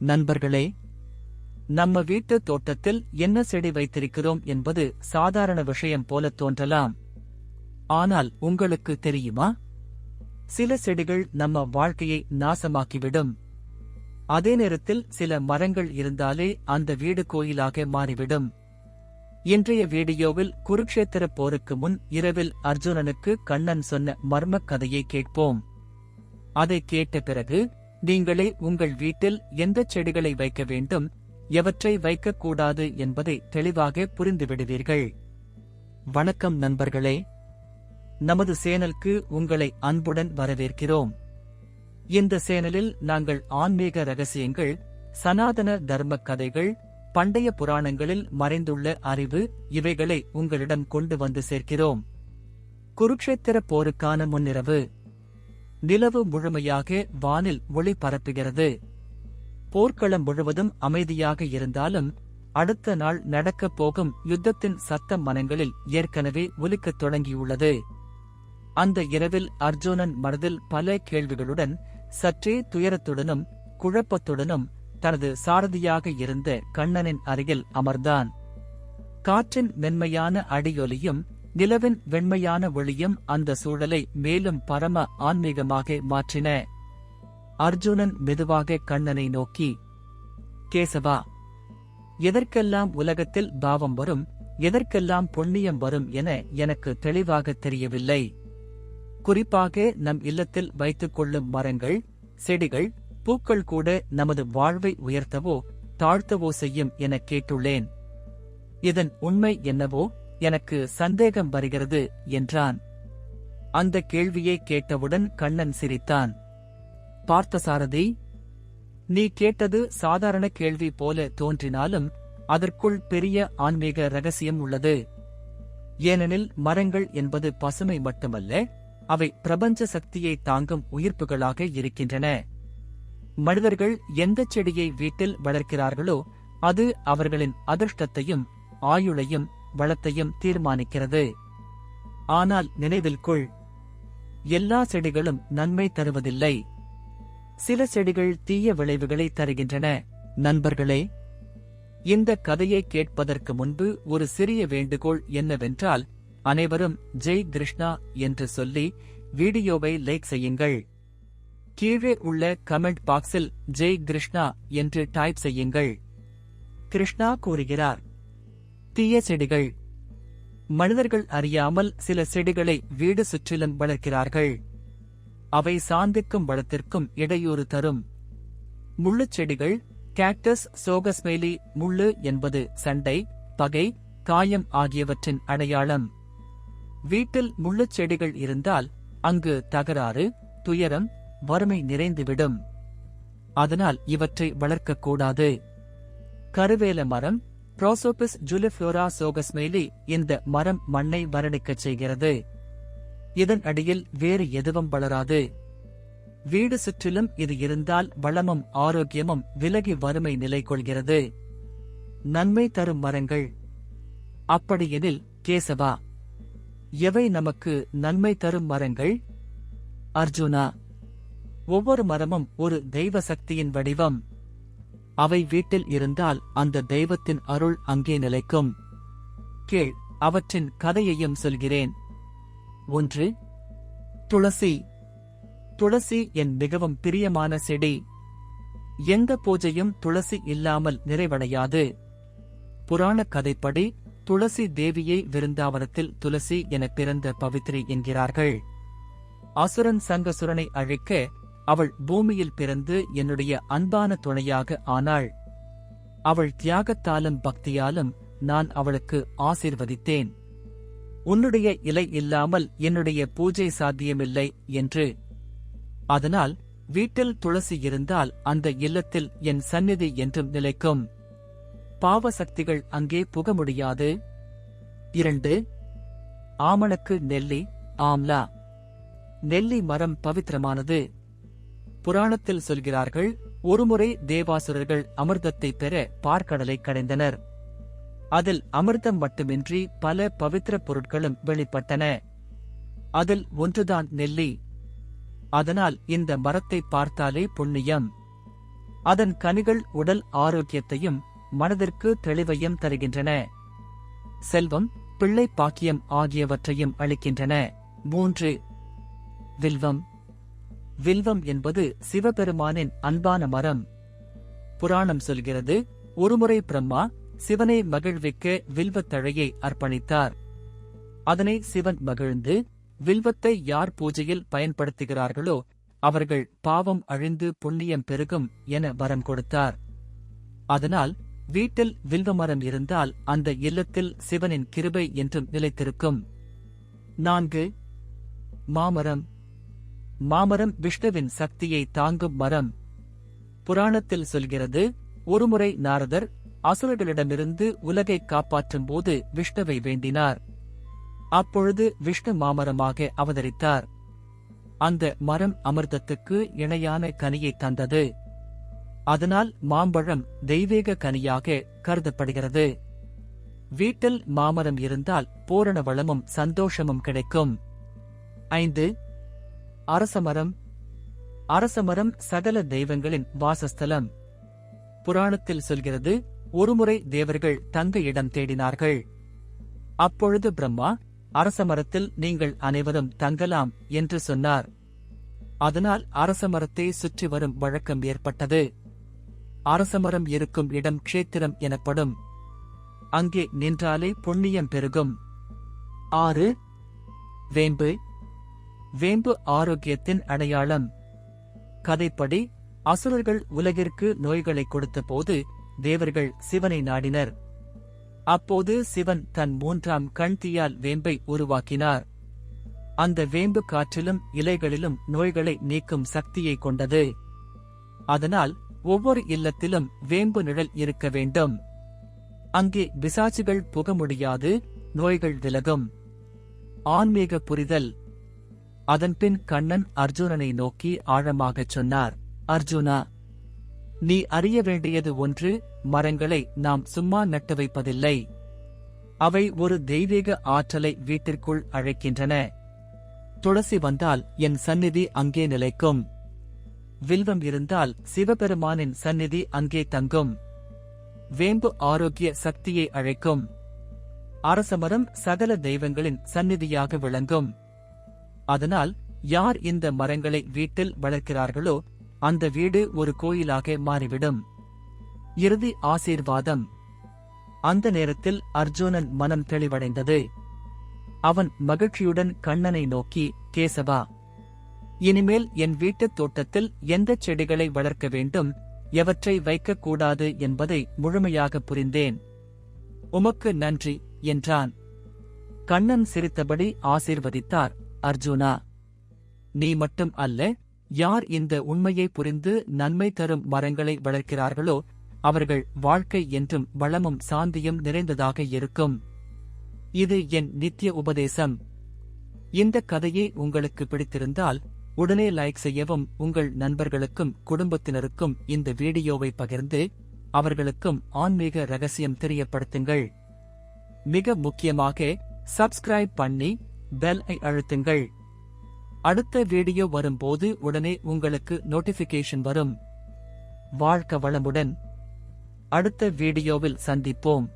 நண்பர்களே நம்ம வீட்டு தோட்டத்தில் என்ன செடி வைத்திருக்கிறோம் என்பது சாதாரண விஷயம் போல தோன்றலாம். ஆனால் உங்களுக்கு தெரியுமா? சில செடிகள் நம்ம வாழ்க்கையை நாசமாக்கிவிடும். அதே நேரத்தில் சில மரங்கள் இருந்தாலே அந்த வீடு கோயிலாக மாறிவிடும். இன்றைய வீடியோவில் குருக்ஷேத்திர போருக்கு முன் இரவில் அர்ஜுனனுக்கு கண்ணன் சொன்ன மர்மக் கதையை கேட்போம். அதை கேட்ட பிறகு நீங்களே உங்கள் வீட்டில் எந்த செடிகளை வைக்க வேண்டும் எவற்றை வைக்கக்கூடாது என்பதை தெளிவாக புரிந்துவிடுவீர்கள். வணக்கம் நண்பர்களே. நமது சேனலுக்கு உங்களை அன்புடன் வரவேற்கிறோம். இந்த சேனலில் நாங்கள் ஆன்மீக ரகசியங்கள் சனாதன தர்ம கதைகள் பண்டைய புராணங்களில் மறைந்துள்ள அறிவு இவைகளை உங்களிடம் கொண்டு வந்து சேர்க்கிறோம். குருக்ஷேத்திர போருக்கான முன்னிரவு நிலவு முழுமையாக வானில் ஒளி பரப்புகிறது. போர்க்களம் முழுவதும் அமைதியாக இருந்தாலும் அடுத்த நாள் நடக்கப் போகும் யுத்தத்தின் சத்தம் மனங்களில் ஏற்கனவே ஒலிக்கத் தொடங்கியுள்ளது. அந்த இரவில் அர்ஜுனன் மனதில் பல கேள்விகளுடன் சற்றே துயரத்துடனும் குழப்பத்துடனும் தனது சாரதியாக இருந்த கண்ணனின் அருகில் அமர்ந்தான். காற்றின் மென்மையான அடியொலியும் நிலவின் வெண்மையான ஒளியும் அந்த சூழலை மேலும் பரம ஆன்மீகமாக மாற்றின. அர்ஜுனன் மெதுவாக கண்ணனை நோக்கி கேசவா எதற்கெல்லாம் உலகத்தில் பாவம் வரும் எதற்கெல்லாம் புண்ணியம் வரும் என எனக்கு தெளிவாக தெரியவில்லை. குறிப்பாக நம் இல்லத்தில் வைத்துக் கொள்ளும் மரங்கள் செடிகள் பூக்கள் கூட நமது வாழ்வை உயர்த்தவோ தாழ்த்தவோ செய்யும் என கேட்டுள்ளேன். இதன் உண்மை என்னவோ எனக்கு சந்தேகம் வருகிறது என்றான். அந்த கேள்வியை கேட்டவுடன் கண்ணன் சிரித்தான். பார்த்தசாரதி நீ கேட்டது சாதாரண கேள்வி போல தோன்றினாலும் அதற்குள் பெரிய ஆன்மீக ரகசியம் உள்ளது. ஏனெனில் மரங்கள் என்பது பசுமை மட்டுமல்ல அவை பிரபஞ்ச சக்தியை தாங்கும் உயிர்ப்புகளாக இருக்கின்றன. மனிதர்கள் எந்த செடியை வீட்டில் வளர்க்கிறார்களோ அது அவர்களின் அதிர்ஷ்டத்தையும் ஆயுளையும் வளத்தையும் தீர்மானிக்கிறது. ஆனால் நினைவில் கொள் எல்லா செடிகளும் நன்மை தருவதில்லை. சில செடிகள் தீய விளைவுகளை தருகின்றன. நண்பர்களே இந்த கதையை கேட்பதற்கு முன்பு ஒரு சிறிய வேண்டுகோள் என்னவென்றால் அனைவரும் ஜெய் கிருஷ்ணா என்று சொல்லி வீடியோவை லைக் செய்யுங்கள். கீழே உள்ள கமெண்ட் பாக்ஸில் ஜெய் கிருஷ்ணா என்று டைப் செய்யுங்கள். கிருஷ்ணா கூறுகிறார் தீய செடிகள். மனிதர்கள் அறியாமல் சில செடிகளை வீடு சுற்றிலும் வளர்க்கிறார்கள். அவை சாந்திக்கும் வளத்திற்கும் இடையூறு தரும். முள்ளுச் செடிகள் கேக்டஸ் சோகஸ்மேலி முள்ளு என்பது சண்டை பகை காயம் ஆகியவற்றின் அடையாளம். வீட்டில் முள்ளுச் செடிகள் இருந்தால் அங்கு தகராறு துயரம் வறுமை நிறைந்துவிடும். அதனால் இவற்றை வளர்க்கக்கூடாது கருவேல மரம் ப்ரோசோபிஸ் ஜுலிஃப்ளோரா சோகஸ்மேலி இந்த மரம் மண்ணை வறணிக்கச் செய்கிறது. இதன் அடியில் வேறு எதுவும் வளராது. வீடு சுற்றிலும் இது இருந்தால் வளமும் ஆரோக்கியமும் விலகி வறுமை நிலை கொள்கிறது நன்மை தரும் மரங்கள். அப்படியெனில் கேசவா. எவை நமக்கு நன்மை தரும் மரங்கள்? அர்ஜுனா. ஒவ்வொரு மரமும் ஒரு தெய்வ சக்தியின் வடிவம். அவை வீட்டில் இருந்தால் அந்த தெய்வத்தின் அருள் அங்கே நிலைக்கும். கீழ் அவற்றின் கதையையும் சொல்கிறேன். ஒன்று துளசி. துளசி என் மிகவும் பிரியமான செடி. எந்த பூஜையும் துளசி இல்லாமல் நிறைவடையாது. புராணக் கதைப்படி துளசி தேவியை விருந்தாவனத்தில் துளசி என பிறந்த பவித்ரி என்கிறார்கள். அசுரன் சங்கசுரனை அழிக்க அவள் பூமியில் பிறந்து என்னுடைய அன்பான துணையாக ஆனாள். அவள் தியாகத்தாலும் பக்தியாலும் நான் அவளுக்கு ஆசீர்வதித்தேன். உன்னுடைய இலை இல்லாமல் என்னுடைய பூஜை சாத்தியமில்லை என்று. அதனால் வீட்டில் துளசி இருந்தால் அந்த இல்லத்தில் என் சந்நிதி என்றும் நிலைக்கும். பாவ சக்திகள் அங்கே புக முடியாது. இரண்டு ஆமணக்கு நெல்லி ஆம்லா. நெல்லி மரம் பவித்திரமானது. புராணத்தில் சொல்கிறார்கள் ஒருமுறை தேவாசுரர்கள் அமிர்தத்தை பெற பார்க்கடலை கடைந்தனர். அதில் அமிர்தம் மட்டுமின்றி பல பவித்திர பொருட்களும் வெளிப்பட்டன. அதில் ஒன்றுதான் நெல்லி. அதனால் இந்த மரத்தை பார்த்தாலே புண்ணியம். அதன் கனிகள் உடல் ஆரோக்கியத்தையும் மனதிற்கு தெளிவையும் தருகின்றன. செல்வம் பிள்ளை பாக்கியம் ஆகியவற்றையும் அளிக்கின்றன. மூன்று வில்வம். வில்வம் என்பது சிவபெருமானின் அன்பான மரம். புராணம் சொல்கிறது ஒருமுறை பிரம்மா சிவனை மகிழ்விக்க வில்வத் தழையை அர்ப்பணித்தார். அதனை சிவன் மகிழ்ந்து வில்வத்தை யார் பூஜையில் பயன்படுத்துகிறார்களோ அவர்கள் பாவம் அழிந்து புண்ணியம் பெருகும் என வரம் கொடுத்தார். அதனால் வீட்டில் வில்வமரம் இருந்தால் அந்த இல்லத்தில் சிவனின் கிருபை என்றும் நிலைத்திருக்கும். நான்கு மாமரம். மாமரம் விஷ்ணுவின் சக்தியை தாங்கும் மரம். புராணத்தில் சொல்கிறது ஒருமுறை நாரதர் அசுரர்களிடமிருந்து உலகை காப்பாற்றும் போது விஷ்ணுவை வேண்டினார். அப்பொழுது விஷ்ணு மாமரமாக அவதரித்தார். அந்த மரம் அமிர்தத்துக்கு இணையான கனியை தந்தது. அதனால் மாம்பழம் தெய்வீக கனியாக கருதப்படுகிறது. வீட்டில் மாமரம் இருந்தால் பூரண வளமும் சந்தோஷமும் கிடைக்கும். ஐந்து அரசமரம் அரசமரம் சகல தெய்வங்களின் வாசஸ்தலம். புராணத்தில் சொல்கிறது ஒருமுறை தேவர்கள் தங்க இடம் தேடினார்கள். அப்பொழுது பிரம்மா அரசமரத்தில் நீங்கள் அனைவரும் தங்கலாம் என்று சொன்னார். அதனால் அரசமரத்தை சுற்றி வரும் வழக்கம் ஏற்பட்டது. அரசமரம் இருக்கும் இடம் க்ஷேத்திரம் எனப்படும். அங்கே நின்றாலே புண்ணியம் பெருகும். ஆறு வேம்பு வேம்பு ஆரோக்கியத்தின் அடையாளம். கதைப்படி அசுரர்கள் உலகிற்கு நோய்களை கொடுத்தபோது தேவர்கள் சிவனை நாடினர். அப்போது சிவன் தன் மூன்றாம் கண் தீயால் வேம்பை உருவாக்கினார். அந்த வேம்பு காற்றிலும் இலைகளிலும் நோய்களை நீக்கும் சக்தியை கொண்டது. அதனால் ஒவ்வொரு இல்லத்திலும் வேம்பு நிழல் இருக்க வேண்டும். அங்கே பிசாச்சுகள் புக முடியாது நோய்கள் விலகும். ஆன்மீக புரிதல். அதன்பின் கண்ணன் அர்ஜுனனை நோக்கி ஆழமாகச் சொன்னார் அர்ஜுனா நீ அறிய வேண்டியது ஒன்று மரங்களை நாம் சும்மா நட்டு வைப்பதில்லை. அவை ஒரு தெய்வீக ஆற்றலை வீட்டிற்குள் அழைக்கின்றன. துளசி வந்தால் என் சந்நிதி அங்கே நிலைக்கும். வில்வம் இருந்தால் சிவபெருமானின் சந்நிதி அங்கே தங்கும். வேம்பு ஆரோக்கிய சக்தியை அழைக்கும். அரசமரம் சகல தெய்வங்களின் சந்நிதியாக விளங்கும். அதனால் யார் இந்த மரங்களை வீட்டில் வளர்க்கிறார்களோ அந்த வீடு ஒரு கோயிலாக மாறிவிடும். இறுதி ஆசீர்வாதம். அந்த நேரத்தில் அர்ஜுனன் மனம் தெளிவடைந்தது. அவன் மகிழ்ச்சியுடன் கண்ணனை நோக்கி கேசவா இனிமேல் என் வீட்டுத் தோட்டத்தில் எந்த செடிகளை வளர்க்க வேண்டும்? எவற்றை வைக்கக்கூடாது என்பதை முழுமையாக புரிந்தேன். உமக்கு நன்றி என்றான். கண்ணன் சிரித்தபடி ஆசீர்வதித்தார். அர்ஜுனா நீ மட்டும் அல்ல யார் இந்த உண்மையை புரிந்து நன்மை தரும் மரங்களை வளர்க்கிறார்களோ அவர்கள் வாழ்க்கை என்றும் வளமும் சாந்தியும் நிறைந்ததாக இருக்கும். இது என் நித்திய உபதேசம். இந்த கதையை உங்களுக்கு பிடித்திருந்தால் உடனே லைக் செய்யவும் உங்கள் நண்பர்களுக்கும் குடும்பத்தினருக்கும் இந்த வீடியோவை பகிர்ந்து அவர்களுக்கும் ஆன்மீக ரகசியம் தெரியப்படுத்துங்கள். மிக முக்கியமாக சப்ஸ்கிரைப் பண்ணி பெல் ஐ அழுத்துங்கள். அடுத்த வீடியோ வரும்போது உடனே உங்களுக்கு நோட்டிபிகேஷன் வரும். வாழ்க்க வளமுடன். அடுத்த வீடியோவில் சந்திப்போம்.